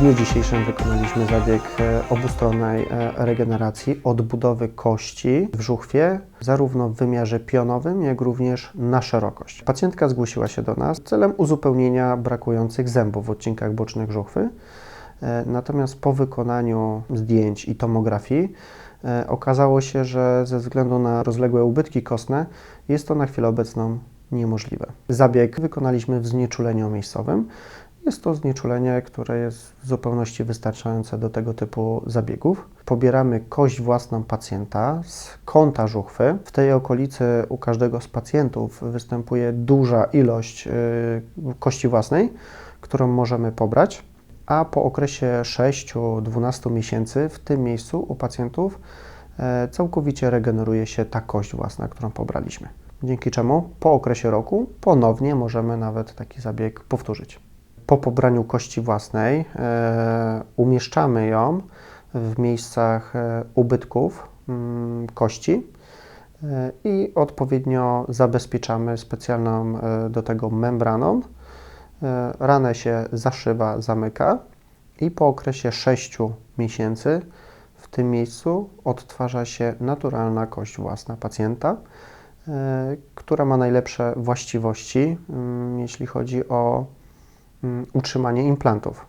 dniu dzisiejszym wykonaliśmy zabieg e, obustronnej e, regeneracji, odbudowy kości w żuchwie, zarówno w wymiarze pionowym, jak również na szerokość. Pacjentka zgłosiła się do nas celem uzupełnienia brakujących zębów w odcinkach bocznych żuchwy. E, Natomiast po wykonaniu zdjęć i tomografii okazało się, że ze względu na rozległe ubytki kostne jest to na chwilę obecną niemożliwe. Zabieg wykonaliśmy w znieczuleniu miejscowym. Jest to znieczulenie, które jest w zupełności wystarczające do tego typu zabiegów. Pobieramy kość własną pacjenta z kąta żuchwy. W tej okolicy u każdego z pacjentów występuje duża ilość y, kości własnej, którą możemy pobrać, a po okresie 6-12 miesięcy w tym miejscu u pacjentów e, całkowicie regeneruje się ta kość własna, którą pobraliśmy. Dzięki czemu po okresie roku ponownie możemy nawet taki zabieg powtórzyć. Po pobraniu kości własnej e, umieszczamy ją w miejscach e, ubytków mm, kości e, i odpowiednio zabezpieczamy specjalną do tego membraną. Ranę się zaszywa, zamyka i po okresie 6 miesięcy w tym miejscu odtwarza się naturalna kość własna pacjenta, która ma najlepsze właściwości, mm, jeśli chodzi o utrzymanie implantów,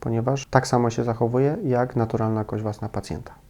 ponieważ tak samo się zachowuje jak naturalna kość własna pacjenta.